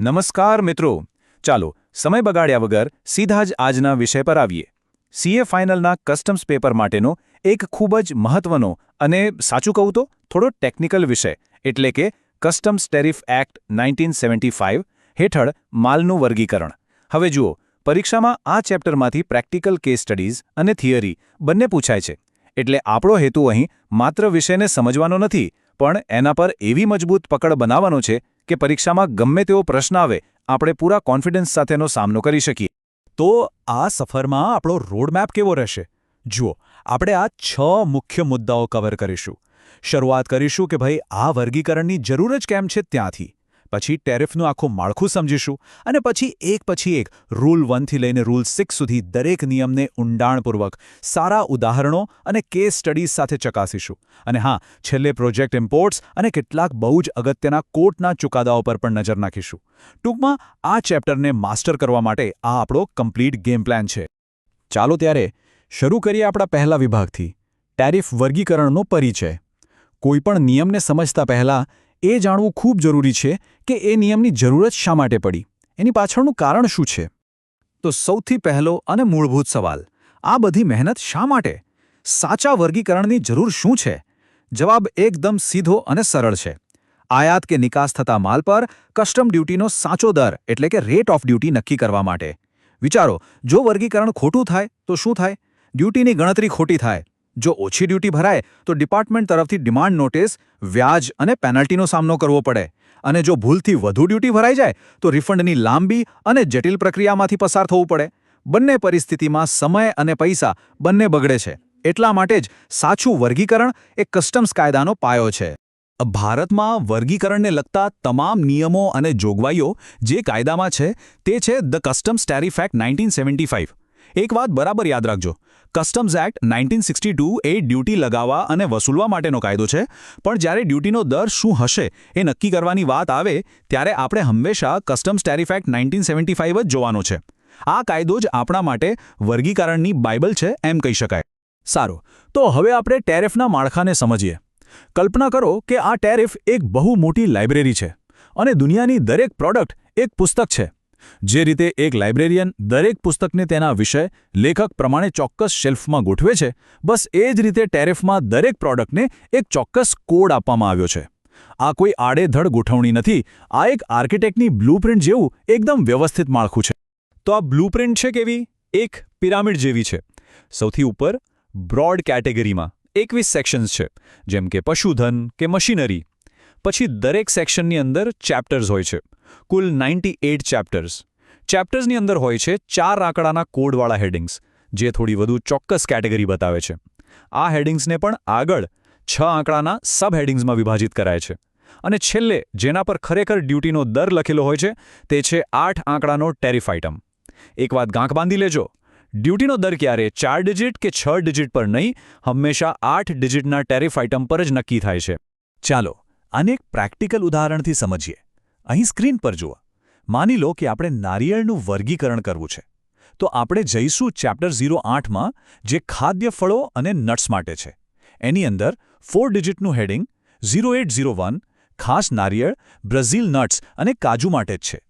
નમસ્કાર મિત્રો. ચાલો, સમય બગાડ્યા વગર સીધા જ આજના વિષય પર આવીએ. સીએ ફાઇનલના કસ્ટમ્સ પેપર માટેનો એક ખૂબ જ મહત્વનો અને સાચું કહું તો થોડો ટેકનિકલ વિષય, એટલે કે કસ્ટમ્સ ટેરિફ એક્ટ નાઇન્ટીન હેઠળ માલનું વર્ગીકરણ. હવે જુઓ, પરીક્ષામાં આ ચેપ્ટરમાંથી પ્રેક્ટિકલ કેસ સ્ટડીઝ અને થિયરી બંને પૂછાય છે. એટલે આપણો હેતુ અહીં માત્ર વિષયને સમજવાનો નથી, પણ એના પર એવી મજબૂત પકડ બનાવવાનો છે કે પરીક્ષામાં ગમે તેવો પ્રશ્ન આવે, આપણે પૂરા કોન્ફિડન્સ સાથેનો સામનો કરી શકીએ. તો આ સફરમાં આપણો રોડમેપ કેવો રહેશે? જુઓ, આપણે આ છ મુખ્ય મુદ્દાઓ કવર કરીશું. શરૂઆત કરીશું કે ભાઈ, આ વર્ગીકરણની જરૂર જ કેમ છે ત્યાંથી? પછી ટેરિફનું આખું માળખું સમજીશું અને પછી એક પછી એક રૂલ વનથી લઈને રૂલ સિક્સ સુધી દરેક નિયમને ઊંડાણપૂર્વક સારા ઉદાહરણો અને કેસ સ્ટડીઝ સાથે ચકાસીશું. અને હા, છેલ્લે પ્રોજેક્ટ ઇમ્પોર્ટ્સ અને કેટલાક બહુ જ અગત્યના કોર્ટના ચુકાદાઓ પર પણ નજર નાખીશું. ટૂંકમાં, આ ચેપ્ટરને માસ્ટર કરવા માટે આ આપણો કમ્પ્લીટ ગેમ પ્લાન છે. ચાલો ત્યારે શરૂ કરીએ આપણા પહેલા વિભાગથી. ટેરિફ વર્ગીકરણનો પરિચય. કોઈપણ નિયમને સમજતા પહેલાં એ જાણવું ખૂબ જરૂરી છે કે એ નિયમની જરૂરત શા માટે પડી. એની પાછળનું કારણ શું છે? તો સૌથી પહેલો અને મૂળભૂત સવાલ, આ બધી મહેનત શા માટે? સાચા વર્ગીકરણની જરૂર શું છે? જવાબ એકદમ સીધો અને સરળ છે. આયાત કે નિકાસ થતા માલ પર કસ્ટમ ડ્યુટીનો સાચો દર એટલે કે રેટ ઓફ ડ્યુટી નક્કી કરવા માટે. વિચારો, જો વર્ગીકરણ ખોટું થાય તો શું થાય? ડ્યુટીની ગણતરી ખોટી થાય. જો ઓછી ડ્યુટી ભરાય, તો ડિપાર્ટમેન્ટ તરફથી ડિમાન્ડ નોટિસ, વ્યાજ અને પેનલ્ટીનો સામનો કરવો પડે. અને જો ભૂલથી વધુ ડ્યુટી ભરાઈ જાય, તો રિફંડની લાંબી અને જટિલ પ્રક્રિયામાંથી પસાર થવું પડે. બંને પરિસ્થિતિમાં સમય અને પૈસા બંને બગડે છે. એટલા માટે જ સાચું વર્ગીકરણ એ કસ્ટમ્સ કાયદાનો પાયો છે. ભારતમાં વર્ગીકરણને લગતા તમામ નિયમો અને જોગવાઈઓ જે કાયદામાં છે, તે છે the customs tariff act nineteen એક વાત બરાબર યાદ રાખજો. Customs act nineteen sixty two એ ડ્યુટી લગાવવા અને વસૂલવા માટેનો કાયદો છે. પણ જ્યારે ડ્યુટીનો દર શું હશે એ નક્કી કરવાની વાત આવે, ત્યારે આપણે હંમેશા કસ્ટમ્સ ટેરિફ એક્ટ નાઇન્ટીન જ જોવાનો છે. આ કાયદો જ આપણા માટે વર્ગીકરણની બાઇબલ છે એમ કહી શકાય. સારું, તો હવે આપણે ટેરિફના માળખાને સમજીએ. કલ્પના કરો કે આ ટેરિફ એક બહુ મોટી લાઇબ્રેરી છે અને દુનિયાની દરેક પ્રોડક્ટ એક પુસ્તક છે. જે રીતે એક લાઇબ્રેરિયન દરેક પુસ્તકને તેના વિષય, લેખક પ્રમાણે ચોક્કસ શેલ્ફમાં ગોઠવે છે, બસ એ જ રીતે ટેરિફમાં દરેક પ્રોડક્ટને એક ચોક્કસ કોડ આપવામાં આવ્યો છે. આ કોઈ આડેધડ ગોઠવણી નથી, આ એક આર્કિટેક્ટની બ્લુપ્રિન્ટ જેવું એકદમ વ્યવસ્થિત માળખું છે. તો આ બ્લુપ્રિન્ટ છે કેવી? એક પિરામિડ જેવી છે. સૌથી ઉપર બ્રોડ કેટેગરીમાં એકવીસ સેક્શન્સ છે, જેમ કે પશુધન કે મશીનરી. પછી દરેક સેક્શનની અંદર ચેપ્ટર્સ હોય છે. કુલ નાઇન્ટી ચેપ્ટર્સ. ચેપ્ટર્સની અંદર હોય છે ચાર આંકડાના કોડવાળા હેડિંગ્સ, જે થોડી વધુ ચોક્કસ કેટેગરી બતાવે છે. આ હેડિંગ્સને પણ આગળ છ આંકડાના સબ હેડિંગ્સમાં વિભાજિત કરાય છે. અને છેલ્લે જેના પર ખરેખર ડ્યુટીનો દર લખેલો હોય છે, તે છે આઠ આંકડાનો ટેરિફ આઇટમ. એક વાત ગાંખ બાંધી લેજો. ડ્યુટીનો દર ક્યારે? ચાર ડિજિટ કે છ ડિજિટ પર નહીં? હંમેશા આઠ ડિજિટના ટેરિફ આઇટમ પર જ નક્કી થાય છે. ચાલો આને એક પ્રેક્ટિકલ ઉદાહરણથી સમજીએ. અહીં સ્ક્રીન પર જુઓ. માની લો કે આપણે નારિયેળનું વર્ગીકરણ કરવું છે. તો આપણે જઈશું ચેપ્ટર ઝીરો આઠમાં, જે ખાદ્ય ફળો અને નટ્સ માટે છે. એની અંદર four ડિજિટનું heading, zero eight zero one, ખાસ નારિયેળ, બ્રાઝિલ નટ્સ અને કાજુ માટે જ છે.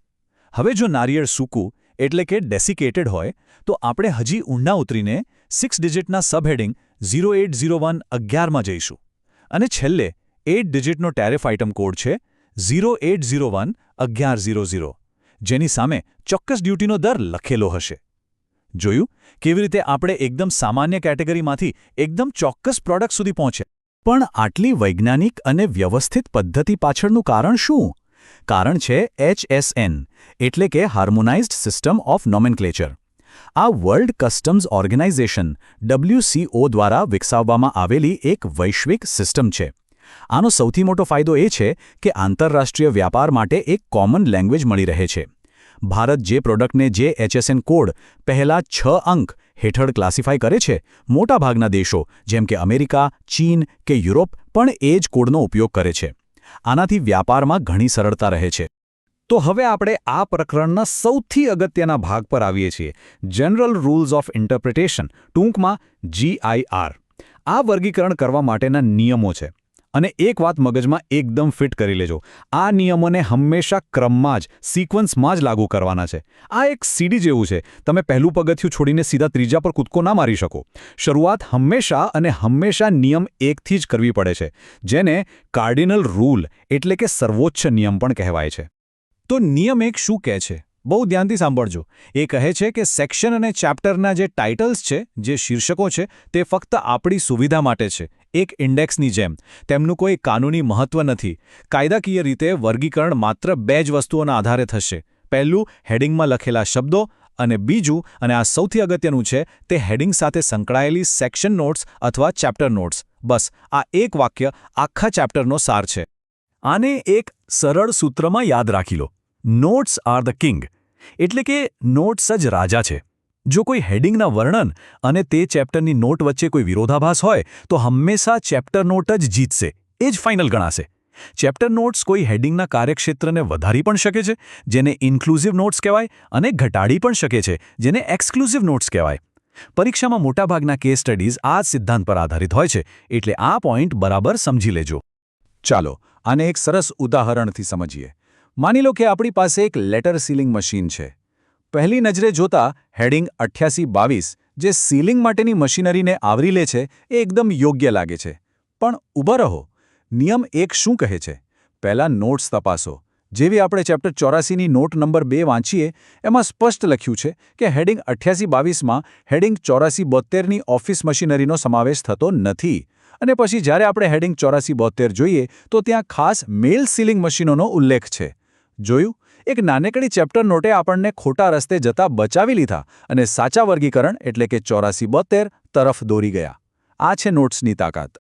હવે જો નારિયેળ સૂકું, એટલે કે ડેસિકેટેડ હોય, તો આપણે હજી ઊંડા ઉતરીને six ડિજિટના subheading, zero eight zero one અગિયારમાં જઈશું. અને છેલ્લે એટ ડિજિટનો ટેરિફ આઇટમ કોડ છે ઝીરો એટ ઝીરો વન અગિયાર ઝીરો ઝીરો, જેની સામે ચોક્કસ ડ્યુટીનો દર લખેલો હશે. જોયું? કેવી રીતે આપણે એકદમ સામાન્ય કેટેગરીમાંથી એકદમ ચોક્કસ પ્રોડક્ટ સુધી પહોંચે? પણ આટલી વૈજ્ઞાનિક અને વ્યવસ્થિત પદ્ધતિ પાછળનું કારણ શું? કારણ છે એચએસએન, એટલે કે હાર્મોનાઇઝ્ડ સિસ્ટમ ઓફ નોમેનક્લેચર આ વર્લ્ડ કસ્ટમ્સ ઓર્ગેનાઇઝેશન ડબલ્યુસીઓ દ્વારા વિકસાવવામાં આવેલી એક વૈશ્વિક સિસ્ટમ છે. આનો સૌથી મોટો ફાયદો એ છે કે આંતરરાષ્ટ્રીય વ્યાપાર માટે એક કોમન લેંગ્વેજ મળી રહે છે. ભારત જે પ્રોડક્ટને જે એચએસએન કોડ પહેલા છ અંક હેઠળ ક્લાસિફાય કરે છે, મોટાભાગના દેશો, જેમ કે અમેરિકા, ચીન કે યુરોપ, પણ એ જ કોડનો ઉપયોગ કરે છે. આનાથી વ્યાપારમાં ઘણી સરળતા રહે છે. તો હવે આપણે આ પ્રકરણના સૌથી અગત્યના ભાગ પર આવીએ છીએ જનરલ રૂલ્સ ઓફ ઇન્ટરપ્રિટેશન ટૂંકમાં જીઆઈઆર આ વર્ગીકરણ કરવા માટેના નિયમો છે. અને એક વાત મગજમાં એકદમ ફિટ કરી લેજો. આ નિયમોને હંમેશા ક્રમમાં જ, સિક્વન્સમાં જ લાગુ કરવાના છે. આ એક સીડી જેવું છે. તમે પહેલું પગથિયું છોડીને સીધા ત્રીજા પર કૂદકો ના મારી શકો. શરૂઆત હંમેશા અને હંમેશા નિયમ એકથી જ કરવી પડે છે. જેને કાર્ડિનલ રૂલ એટલે કે સર્વોચ્ચ નિયમ પણ કહેવાય છે. તો નિયમ એક શું કહે છે? બહુ ધ્યાનથી સાંભળજો. એ કહે છે કે સેક્શન અને ચેપ્ટરના જે ટાઇટલ્સ છે, જે શીર્ષકો છે, તે ફક્ત આપણી સુવિધા માટે છે. એક ઇન્ડેક્સની જેમ. તેમનું કોઈ કાનૂની મહત્વ નથી. કાયદાકીય રીતે વર્ગીકરણ માત્ર બે જ વસ્તુઓના આધારે થશે. પહેલું, હેડિંગમાં લખેલા શબ્દો અને બીજું, અને આ સૌથી અગત્યનું છે, તે હેડિંગ સાથે સંકળાયેલી સેક્શન નોટ્સ અથવા ચેપ્ટર નોટ્સ. બસ, આ એક વાક્ય આખા ચેપ્ટરનો સાર છે. આને એક સરળ સૂત્રમાં યાદ રાખી લો. Notes are the king. એટલે કે નોટ્સ જ રાજા છે. જો કોઈ હેડિંગના વર્ણન અને તે ચેપ્ટરની નોટ વચ્ચે કોઈ વિરોધાભાસ હોય, તો હંમેશા ચેપ્ટર નોટ જ જીતશે. એ જ ફાઇનલ ગણાશે. ચેપ્ટર નોટ્સ કોઈ હેડિંગના કાર્યક્ષેત્રને વધારી પણ શકે છે, જેને ઇન્ક્લુઝિવ નોટ્સ કહેવાય, અને ઘટાડી પણ શકે છે, જેને એક્સક્લુઝિવ નોટ્સ કહેવાય. પરીક્ષામાં મોટાભાગના કેસ સ્ટડીઝ આ સિદ્ધાંત પર આધારિત હોય છે, એટલે આ પોઈન્ટ બરાબર સમજી લેજો. ચાલો, આને એક સરસ ઉદાહરણથી સમજીએ. માની લો કે આપણી પાસે એક લેટર સીલિંગ મશીન છે. પહેલી નજરે જોતા હેડિંગ અઠ્યાસી બાવીસ જે સીલિંગ માટેની મશીનરીને આવરી લે છે એ એકદમ યોગ્ય લાગે છે. પણ ઊભા રહો. નિયમ એક શું કહે છે? પહેલાં નોટ્સ તપાસો. જેવી આપણે ચેપ્ટર ચોરાસીની નોટ નંબર બે વાંચીએ, એમાં સ્પષ્ટ લખ્યું છે કે હેડિંગ અઠ્યાસી બાવીસમાં હેડિંગ ચોરાસી બોત્તેરની ઓફિસ મશીનરીનો સમાવેશ થતો નથી. અને પછી જ્યારે આપણે હેડિંગ ચોરાસી બોત્તેર જોઈએ, તો ત્યાં ખાસ મેલ સીલિંગ મશીનોનો ઉલ્લેખ છે. જોયું? એક નાનકડી ચેપ્ટર નોટે આપણને ખોટા રસ્તે જતા બચાવી લીધા અને સાચા વર્ગીકરણ એટલે કે ચોરાસી બોત્તેર તરફ દોરી ગયા. આ છે નોટ્સની તાકાત.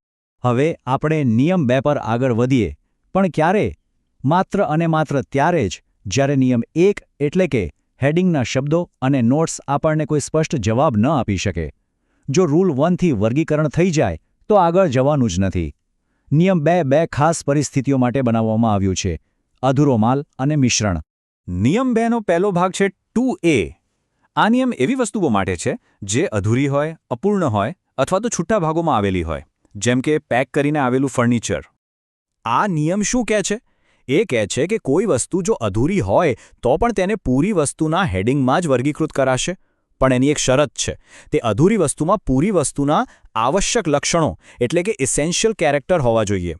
હવે આપણે નિયમ બે પર આગળ વધીએ. પણ ક્યારે? માત્ર અને માત્ર ત્યારે જ, જ્યારે નિયમ એક એટલે કે હેડિંગના શબ્દો અને નોટ્સ આપણને કોઈ સ્પષ્ટ જવાબ ન આપી શકે. જો રૂલ વનથી વર્ગીકરણ થઈ જાય, તો આગળ જવાનું જ નથી. નિયમ બે બે ખાસ પરિસ્થિતિઓ માટે બનાવવામાં આવ્યું છે. અધૂરો માલ અને મિશ્રણ. નિયમ બેનો પહેલો ભાગ છે ટુ એ. આ નિયમ એવી વસ્તુઓ માટે છે જે અધૂરી હોય, અપૂર્ણ હોય અથવા તો છૂટા ભાગોમાં આવેલી હોય, જેમ કે પેક કરીને આવેલું ફર્નિચર. આ નિયમ શું કહે છે? એ કહે છે કે કોઈ વસ્તુ જો અધૂરી હોય, તો પણ તેને પૂરી વસ્તુના હેડિંગમાં જ વર્ગીકૃત કરાશે. પણ એની એક શરત છે. તે અધૂરી વસ્તુમાં પૂરી વસ્તુના આવશ્યક લક્ષણો, એટલે કે ઇસેન્શિયલ કેરેક્ટર હોવા જોઈએ.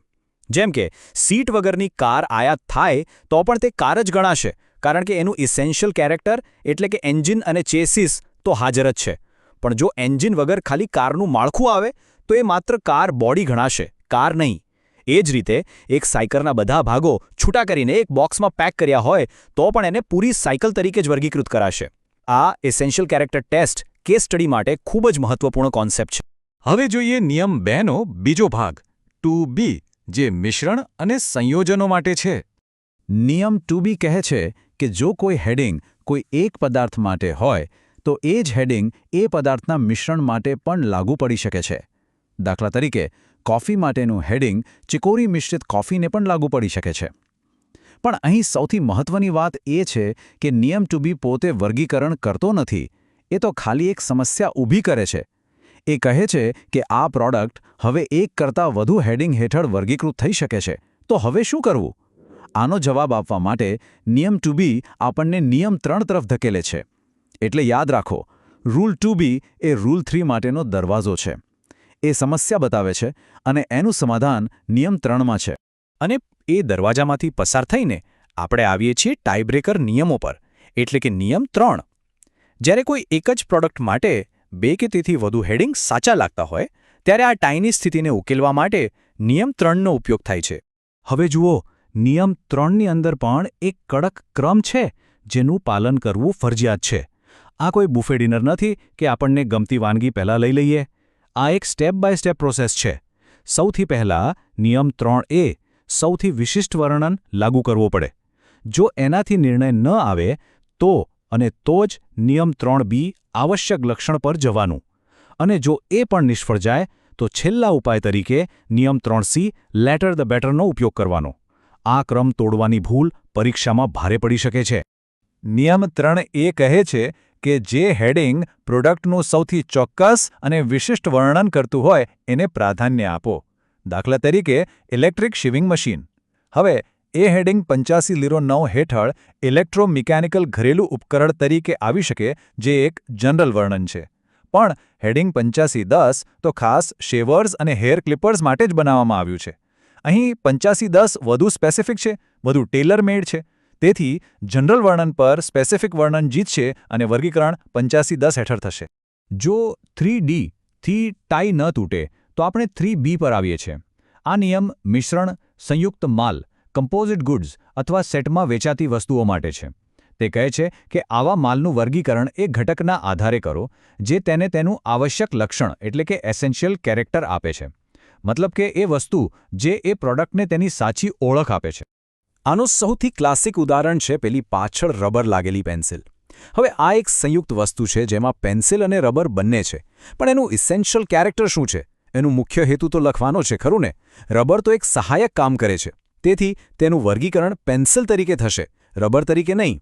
જેમ કે, સીટ વગરની કાર આયાત થાય, તો પણ તે કાર જ ગણાશે. કારણ કે એનું ઇસેન્શિયલ કેરેક્ટર એટલે કે એન્જિન અને ચેસિસ તો હાજર જ છે. પણ જો એન્જિન વગર ખાલી કારનું માળખું આવે, તો એ માત્ર કાર બોડી ગણાશે, કાર નહીં. એ જ રીતે એક સાયકલના બધા ભાગો છૂટા કરીને એક બોક્સમાં પેક કર્યા હોય, તો પણ એને પૂરી સાયકલ તરીકે જ વર્ગીકૃત કરાશે. આ essential character test case study માટે ખૂબ જ મહત્વપૂર્ણ કોન્સેપ્ટ છે. હવે જોઈએ નિયમ બેનો બીજો ભાગ ટુ બી જે મિશ્રણ અને સંયોજનો માટે છે. નિયમ ટુ બી કહે છે કે જો કોઈ હેડિંગ કોઈ એક પદાર્થ માટે હોય, તો એ જ હેડિંગ એ પદાર્થના મિશ્રણ માટે પણ લાગુ પડી શકે છે. દાખલા તરીકે, કોફી માટેનું હેડિંગ ચિકોરી મિશ્રિત કોફીને પણ લાગુ પડી શકે છે. પણ અહીં સૌથી મહત્વની વાત એ છે કે નિયમ ટુ બી પોતે વર્ગીકરણ કરતો નથી. એ તો ખાલી એક સમસ્યા ઊભી કરે છે. એ કહે છે કે આ પ્રોડક્ટ હવે એક કરતાં વધુ હેડિંગ હેઠળ વર્ગીકૃત થઈ શકે છે. તો હવે શું કરવું? આનો જવાબ આપવા માટે નિયમ ટુ બી આપણને નિયમ ત્રણ તરફ ધકેલે છે. એટલે યાદ રાખો, રૂલ ટુ બી એ રૂલ થ્રી માટેનો દરવાજો છે. એ સમસ્યા બતાવે છે અને એનું સમાધાન નિયમ ત્રણમાં છે. અને એ દરવાજામાંથી પસાર થઈને આપણે આવીએ છીએ ટાઈબ્રેકર નિયમો પર, એટલે કે નિયમ ત્રણ. જ્યારે કોઈ એક જ પ્રોડક્ટ માટે બે કે તેથી વધુ હેડિંગ સાચા લાગતા હોય, ત્યારે આ ટાઈની સ્થિતિને ઉકેલવા માટે નિયમ ત્રણનો ઉપયોગ થાય છે. હવે જુઓ નિયમ ત્રણની અંદર પણ એક કડક ક્રમ છે જેનું પાલન કરવું ફરજિયાત છે. આ કોઈ બુફે ડિનર નથી કે આપણને ગમતી વાનગી પહેલાં લઈ લઈએ. આ એક સ્ટેપ બાય સ્ટેપ પ્રોસેસ છે. સૌથી પહેલાં નિયમ ત્રણ એ સૌથી વિશિષ્ટ વર્ણન લાગુ કરવો પડે. જો એનાથી નિર્ણય ન આવે, તો અને તો જ નિયમ ત્રણ બી આવશ્યક લક્ષણ પર જવાનું. અને જો એ પણ નિષ્ફળ જાય, તો છેલ્લા ઉપાય તરીકે નિયમ ત્રણ સી લેટર ધ બેટરનો ઉપયોગ કરવાનો. આ ક્રમ તોડવાની ભૂલ પરીક્ષામાં ભારે પડી શકે છે. નિયમ ત્રણ એ કહે છે કે જે હેડિંગ પ્રોડક્ટનું સૌથી ચોક્કસ અને વિશિષ્ટ વર્ણન કરતું હોય એને પ્રાધાન્ય આપો. દાખલા તરીકે, ઇલેક્ટ્રિક શિવિંગ મશીન. હવે, એ હેડિંગ પંચ્યાસી લીરો નવ હેઠળ ઇલેક્ટ્રોમિકેનિકલ ઘરેલું ઉપકરણ તરીકે આવી શકે, જે એક જનરલ વર્ણન છે. પણ, હેડિંગ પંચ્યાસી દસ તો ખાસ શેવર્સ અને હેર ક્લિપર્સ માટે જ બનાવવામાં આવ્યું છે. અહીં પંચ્યાસી દસ વધુ સ્પેસિફિક છે, વધુ ટેલર મેડ છે. તેથી જનરલ વર્ણન પર સ્પેસિફિક વર્ણન જીતશે અને વર્ગીકરણ પંચ્યાસી દસ હેઠળ થશે. જો થ્રી ડી થી ટાઈ ન તૂટે, તો આપણે થ્રી બી પર આવીએ છીએ. આ નિયમ મિશ્રણ, સંયુક્ત માલ કમ્પોઝિટ ગુડ્સ અથવા સેટમાં વેચાતી વસ્તુઓ માટે છે. તે કહે છે કે આવા માલનું વર્ગીકરણ એ ઘટકના આધારે કરો, જે તેને તેનું આવશ્યક લક્ષણ, એટલે કે એસેન્શિયલ કેરેક્ટર આપે છે. મતલબ કે એ વસ્તુ જે એ પ્રોડક્ટને તેની સાચી ઓળખ આપે છે. આનું સૌથી ક્લાસિક ઉદાહરણ છે પેલી પાછળ રબર લાગેલી પેન્સિલ. હવે આ એક સંયુક્ત વસ્તુ છે જેમાં પેન્સિલ અને રબર બંને છે, પણ એનું ઇસેન્શિયલ કેરેક્ટર શું છે? એનું મુખ્ય હેતુ તો લખવાનો છે, ખરું ને? રબર તો એક સહાયક કામ કરે છે, તેથી તેનું વર્ગીકરણ પેન્સિલ તરીકે થશે, રબર તરીકે નહીં.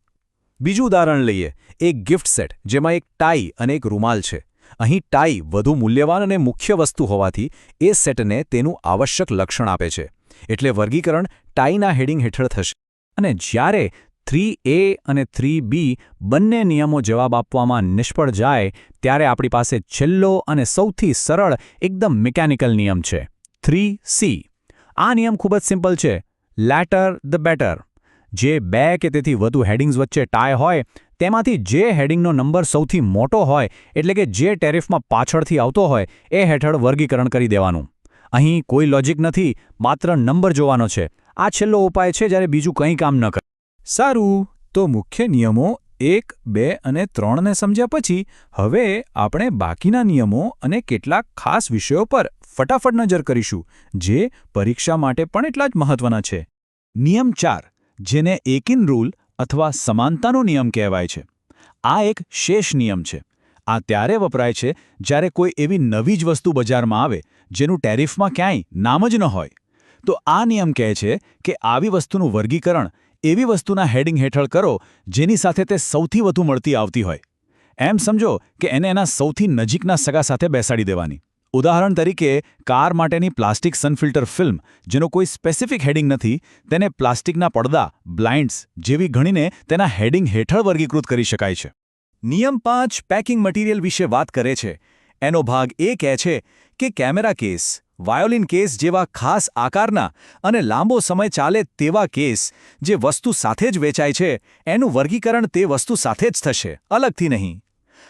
બીજું ઉદાહરણ લઈએ, એક ગિફ્ટ સેટ જેમાં એક ટાઈ અને એક રૂમાલ છે. અહીં ટાઈ વધુ મૂલ્યવાન અને મુખ્ય વસ્તુ હોવાથી એ સેટને તેનું આવશ્યક લક્ષણ આપે છે. એટલે વર્ગીકરણ ટાઈના હેડિંગ હેઠળ થશે. અને જ્યારે થ્રી એ અને થ્રી બી બંને નિયમો જવાબ આપવામાં નિષ્ફળ જાય, ત્યારે આપણી પાસે છેલ્લો અને સૌથી સરળ એકદમ મિકેનિકલ નિયમ છે. Three C. આ નિયમ ખૂબ જ સિમ્પલ છે. Later the better. જે બે કે તેથી વધુ હેડિંગ્સ વચ્ચે ટાય હોય, તેમાંથી જે હેડિંગનો નંબર સૌથી મોટો હોય, એટલે કે જે ટેરિફમાં પાછળથી આવતો હોય, એ હેઠળ વર્ગીકરણ કરી દેવાનું. અહીં કોઈ લોજિક નથી, માત્ર નંબર જોવાનો છે. આ છેલ્લો ઉપાય છે જ્યારે બીજું કંઈ કામ ન કરે. સારું, તો મુખ્ય નિયમો એક, બે અને ત્રણને સમજ્યા પછી, હવે આપણે બાકીના નિયમો અને કેટલાક ખાસ વિષયો પર ફટાફટ નજર કરીશું, જે પરીક્ષા માટે પણ એટલા જ મહત્વના છે. નિયમ ચાર. જેને એકિન રૂલ અથવા સમાનતાનો નિયમ કહેવાય છે. આ એક શેષ નિયમ છે. આ ત્યારે વપરાય છે જ્યારે કોઈ એવી નવી જ વસ્તુ બજારમાં આવે, જેનું ટેરિફમાં ક્યાંય નામ જ ન હોય. તો આ નિયમ કહે છે કે આવી વસ્તુનું વર્ગીકરણ એવી વસ્તુના હેડિંગ હેઠળ કરો જેની સાથે તે સૌથી વધુ મળતી આવતી હોય. એમ સમજો કે એને એના સૌથી નજીકના સગા સાથે બેસાડી દેવાની. ઉદાહરણ તરીકે, કાર માટેની પ્લાસ્ટિક સનફિલ્ટર ફિલ્મ, જેનો કોઈ સ્પેસિફિક હેડિંગ નથી, તેને પ્લાસ્ટિકના પડદા, બ્લાઇન્ડ્સ જેવી ગણીને તેના હેડિંગ હેઠળ વર્ગીકૃત કરી શકાય છે. નિયમ પાંચ, પેકિંગ મટીરિયલ વિશે વાત કરે છે. એનો ભાગ એ કહે છે કે કેમેરા કેસ, વાયોલિન કેસ જેવા ખાસ આકારના અને લાંબો સમય ચાલે તેવા કેસ જે વસ્તુ સાથે જ વેચાય છે, એનું વર્ગીકરણ તે વસ્તુ સાથે જ થશે, અલગથી નહીં.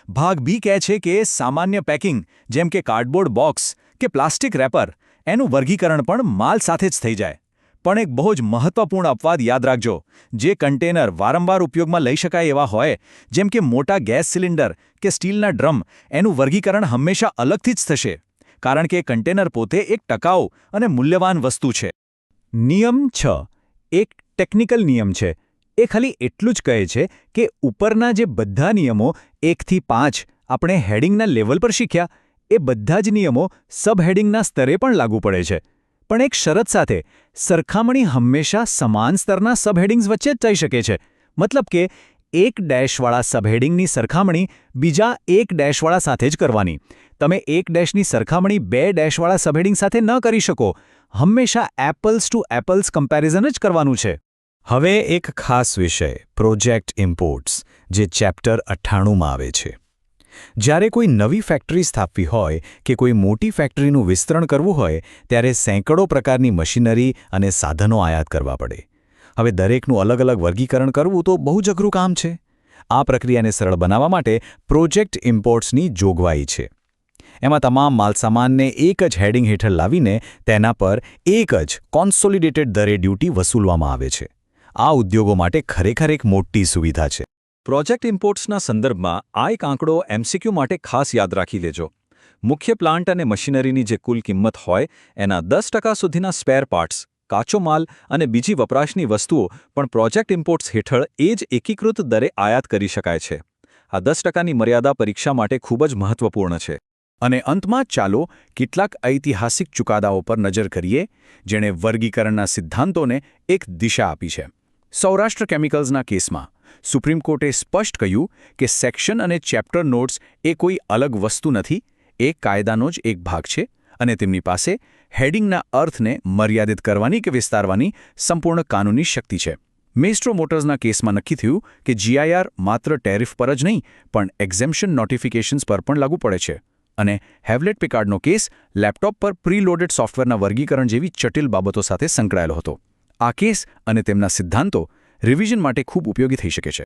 ભાગ બી કહે છે કે સામાન્ય પેકિંગ, જેમ કે કાર્ડબોર્ડ બોક્સ કે પ્લાસ્ટિક રેપર, એનું વર્ગીકરણ પણ માલ સાથે જ થઈ જાય. પણ એક બહુ જ મહત્વપૂર્ણ અપવાદ યાદ રાખજો, જે કન્ટેનર વારંવાર ઉપયોગમાં લઈ શકાય એવા હોય, જેમ કે મોટા ગેસ સિલિન્ડર કે સ્ટીલના ડ્રમ, એનું વર્ગીકરણ હંમેશા અલગથી જ થશે, કારણ કે કન્ટેનર પોતે એક ટકાઉ અને મૂલ્યવાન વસ્તુ છે. નિયમ છ. એક ટેકનિકલ નિયમ છે. એ ખાલી એટલું જ કહે છે કે ઉપરના જે બધા નિયમો એકથી પાંચ, આપણે હેડિંગના લેવલ પર શીખ્યા, એ બધા જ નિયમો સબહેડિંગના સ્તરે પણ લાગુ પડે છે. પણ એક શરત સાથે, સરખામણી હંમેશા સમાન સ્તરના સબહેડિંગ્સ વચ્ચે જ થઈ શકે છે. મતલબ કે, એક ડેશવાળા સબહેડિંગની સરખામણી બીજા એક ડેશવાળા સાથે જ કરવાની. તમે એક ડેશની સરખામણી બે ડેશવાળા સબહેડિંગ સાથે ન કરી શકો. હંમેશા એપલ્સ ટુ એપલ્સ કમ્પેરિઝન જ કરવાનું છે. હવે એક ખાસ વિષય પ્રોજેક્ટ ઇમ્પોર્ટ્સ જે ચેપ્ટર અઠ્ઠાણુંમાં આવે છે. જ્યારે કોઈ નવી ફેક્ટરી સ્થાપવી હોય કે કોઈ મોટી ફેક્ટરીનું વિસ્તરણ કરવું હોય, ત્યારે સેંકડો પ્રકારની મશીનરી અને સાધનો આયાત કરવા પડે. હવે દરેકનું અલગ અલગ વર્ગીકરણ કરવું તો બહુ જ અઘરું કામ છે. આ પ્રક્રિયાને સરળ બનાવવા માટે પ્રોજેક્ટ ઇમ્પોર્ટ્સની જોગવાઈ છે. એમાં તમામ માલસામાનને એક જ હેડિંગ હેઠળ લાવીને તેના પર એક જ કોન્સોલિડેટેડ દરે ડ્યુટી વસૂલવામાં આવે છે. આ ઉદ્યોગો માટે ખરેખર એક મોટી સુવિધા છે. પ્રોજેક્ટ ઇમ્પોર્ટ્સના સંદર્ભમાં આ એક આંકડો એમસીક્યુ માટે ખાસ યાદ રાખી લેજો. મુખ્ય પ્લાન્ટ અને મશીનરીની જે કુલ કિંમત હોય, એના દસ સુધીના સ્પેર પાર્ટ્સ, કાચો માલ અને બીજી વપરાશની વસ્તુઓ પણ પ્રોજેક્ટ ઇમ્પોર્ટ્સ હેઠળ એ જ એકીકૃત દરે આયાત કરી શકાય છે. આ દસ ટકાની મર્યાદા પરીક્ષા માટે ખૂબ જ મહત્વપૂર્ણ છે. અને અંતમાં ચાલો કેટલાક ઐતિહાસિક ચુકાદાઓ પર નજર કરીએ, જેણે વર્ગીકરણના સિદ્ધાંતોને એક દિશા આપી છે. સૌરાષ્ટ્ર કેમિકલ્સના કેસમાં, સુપ્રીમ કોર્ટે સ્પષ્ટ કહ્યું કે સેક્શન અને ચેપ્ટર નોટ્સ એ કોઈ અલગ વસ્તુ નથી, એ કાયદાનો જ એક ભાગ છે અને તેમની પાસે હેડિંગના અર્થને મર્યાદિત કરવાની કે વિસ્તારવાની સંપૂર્ણ કાનૂની શક્તિ છે. મેસ્ટ્રો મોટર્સના કેસમાં નક્કી થયું કે જીઆઈઆર માત્ર ટેરિફ પર જ નહીં, પણ એક્ઝેમ્પશન નોટિફિકેશન્સ પર પણ લાગુ પડે છે અને હેવલેટ પિકાર્ડનો કેસ લેપટોપ પર પ્રીલોડેડ સોફ્ટવેરના વર્ગીકરણ જેવી જટિલ બાબતો સાથે સંકળાયેલો હતો. આ કેસ અને તેમના સિદ્ધાંતો રિવિઝન માટે ખૂબ ઉપયોગી થઈ શકે છે.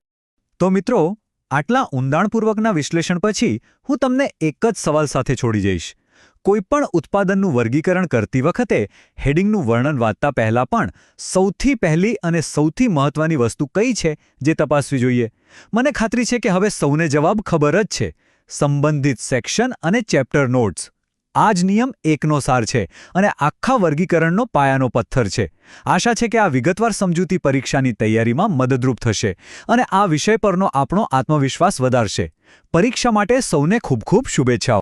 તો મિત્રો, આટલા ઊંડાણપૂર્વકના વિશ્લેષણ પછી હું તમને એક જ સવાલ સાથે છોડી જઈશ. કોઈપણ ઉત્પાદનનું વર્ગીકરણ કરતી વખતે હેડિંગનું વર્ણન વાંચતા પહેલાં પણ સૌથી પહેલી અને સૌથી મહત્વની વસ્તુ કઈ છે જે તપાસવી જોઈએ? મને ખાતરી છે કે હવે સૌને જવાબ ખબર જ છે. સંબંધિત સેક્શન અને ચેપ્ટર નોટ્સ. આ જ નિયમ એકનો સાર છે અને આખા વર્ગીકરણનો પાયાનો પથ્થર છે. આશા છે કે આ વિગતવાર સમજૂતી પરીક્ષાની તૈયારીમાં મદદરૂપ થશે અને આ વિષય પરનો આપણો આત્મવિશ્વાસ વધારશે. પરીક્ષા માટે સૌને ખૂબ ખૂબ શુભેચ્છાઓ.